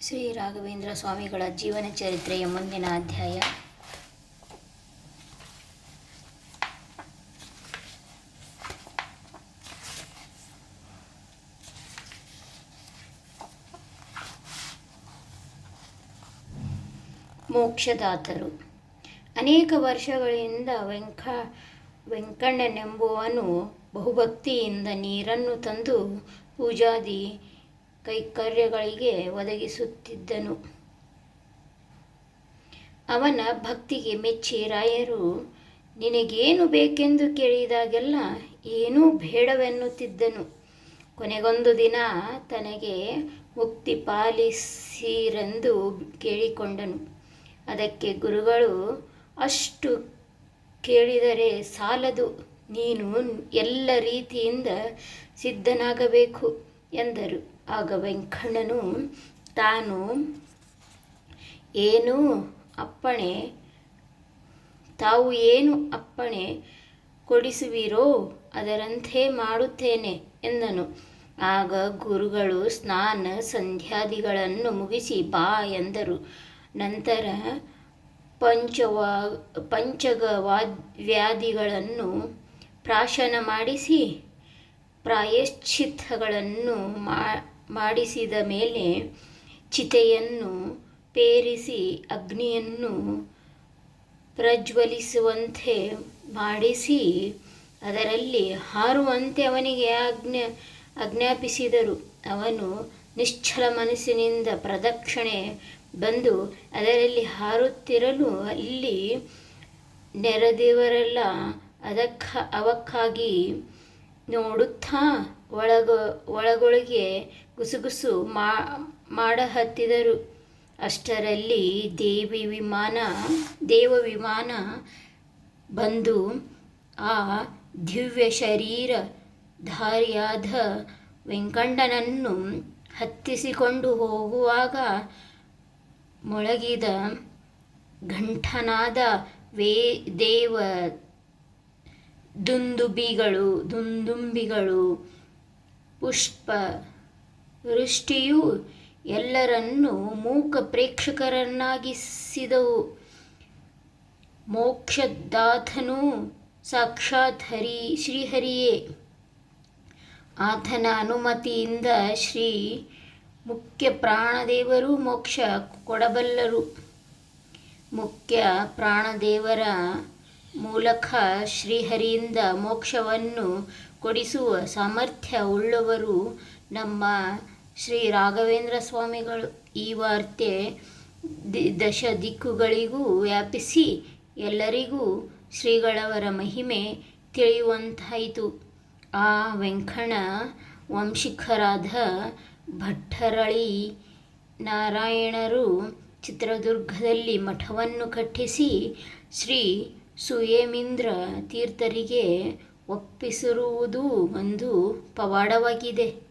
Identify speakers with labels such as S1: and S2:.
S1: ಶ್ರೀ ರಾಘವೇಂದ್ರ ಸ್ವಾಮಿಗಳ ಜೀವನ ಚರಿತ್ರೆಯ ಮುಂದಿನ ಅಧ್ಯಾಯ. ಮೋಕ್ಷದಾತರು. ಅನೇಕ ವರ್ಷಗಳಿಂದ ವೆಂಕ, ವೆಂಕಣ್ಣನೆಂಬುವನು ಬಹುಭಕ್ತಿಯಿಂದ ನೀರನ್ನು ತಂದು ಪೂಜಾದಿ ಕೈಕರ್ಯಗಳಿಗೆ ಒದಗಿಸುತ್ತಿದ್ದನು. ಅವನ ಭಕ್ತಿಗೆ ಮೆಚ್ಚಿ ರಾಯರು, ನಿನಗೇನು ಬೇಕೆಂದು ಕೇಳಿದಾಗೆಲ್ಲ ಏನೂ ಬೇಡವೆನ್ನುತ್ತಿದ್ದನು. ಕೊನೆಗೊಂದು ದಿನ ತನಗೆ ಮುಕ್ತಿ ಪಾಲಿಸಿರೆಂದು ಕೇಳಿಕೊಂಡನು. ಅದಕ್ಕೆ ಗುರುಗಳು, ಅಷ್ಟು ಕೇಳಿದರೆ ಸಾಲದು. ನೀನು ಎಲ್ಲ ರೀತಿಯಿಂದ ಸಿದ್ಧನಾಗಬೇಕು ಎಂದರು. ಆಗ ವೆಂಕಣ್ಣನು, ತಾನು ಏನು ಅಪ್ಪಣೆ, ತಾವು ಏನು ಅಪ್ಪಣೆ ಕೊಡಿಸುವಿರೋ ಅದರಂತೆ ಮಾಡುತ್ತೇನೆ, ಎಂದನು. ಆಗ ಗುರುಗಳು ಸ್ನಾನ ಸಂಧ್ಯಾದಿಗಳನ್ನು ಮುಗಿಸಿ ಬಾ ಎಂದರು. ನಂತರ ಪಂಚವಾ ವ್ಯಾಧಿಗಳನ್ನು ಪ್ರಾಶನ ಮಾಡಿಸಿ ಪ್ರಾಯಶ್ಚಿತ್ತಗಳನ್ನು ಮಾಡಿಸಿದ ಮೇಲೆ ಚಿತೆಯನ್ನು ಪೇರಿಸಿ ಅಗ್ನಿಯನ್ನು ಪ್ರಜ್ವಲಿಸುವಂತೆ ಮಾಡಿಸಿ ಅದರಲ್ಲಿ ಹಾರುವಂತೆ ಅವನಿಗೆ ಆಜ್ಞೆ ಆಜ್ಞಾಪಿಸಿದರು. ಅವನು ನಿಶ್ಚಲ ಮನಸ್ಸಿನಿಂದ ಪ್ರದಕ್ಷಿಣೆ ಬಂದು ಅದರಲ್ಲಿ ಹಾರುತ್ತಿರಲು ಅಲ್ಲಿ ನೆರೆದಿವರೆಲ್ಲ, ಅದಕ್ಕ ಅವಕ್ಕಾಗಿ ನೋಡುತ್ತಾ ಒಳಗ, ಒಳಗೊಳಗೆ ಗುಸುಗುಸು ಮಾಡಹತ್ತಿದರು. ಅಷ್ಟರಲ್ಲಿ ದೇವಿ ವಿಮಾನ, ದೇವ ವಿಮಾನ ಬಂದು ಆ ದಿವ್ಯ ಶರೀರ ಧಾರಿಯಾದ ವೆಂಕಣ್ಣನನ್ನು ಹತ್ತಿಸಿಕೊಂಡು ಹೋಗುವಾಗ ಮೊಳಗಿದ ಘಂಟನಾದ ವೇ, ದೇವ ದುಂದುಬಿಗಳು, ದುಂದುಂಬಿಗಳು ಪುಷ್ಪ ವೃಷ್ಟಿಯು ಎಲ್ಲರನ್ನೂ ಮೂಕ ಪ್ರೇಕ್ಷಕರನ್ನಾಗಿಸಿದವು. ಮೋಕ್ಷದಾಥನೂ ಸಾಕ್ಷಾತ್ ಹರಿ ಶ್ರೀಹರಿಯೇ. ಆತನ ಅನುಮತಿಯಿಂದ ಶ್ರೀ ಮುಖ್ಯ ಪ್ರಾಣದೇವರು ಮೋಕ್ಷ ಕೊಡಬಲ್ಲರು. ಮುಖ್ಯ ಪ್ರಾಣದೇವರ ಮೂಲಕ ಶ್ರೀಹರಿಯಿಂದ ಮೋಕ್ಷವನ್ನು ಕೊಡಿಸುವ ಸಾಮರ್ಥ್ಯ ಉಳ್ಳವರು ನಮ್ಮ ಶ್ರೀ ರಾಘವೇಂದ್ರ ಸ್ವಾಮಿಗಳು. ಈ ವಾರ್ತೆ ದಶ ದಿಕ್ಕುಗಳಿಗೂ ವ್ಯಾಪಿಸಿ ಎಲ್ಲರಿಗೂ ಶ್ರೀಗಳವರ ಮಹಿಮೆ ತಿಳಿಯುವಂತಾಯಿತು. ಆ ವೆಂಕಣ ವಂಶಿಕರಾದ ಭಟ್ಟರಳಿ ನಾರಾಯಣರು ಚಿತ್ರದುರ್ಗದಲ್ಲಿ ಮಠವನ್ನು ಕಟ್ಟಿಸಿ ಶ್ರೀ ಸುಯೇಮೀಂದ್ರ ತೀರ್ಥರಿಗೆ ಒಪ್ಪಿಸಿರುವುದು ಒಂದು ಪವಾಡವಾಗಿದೆ.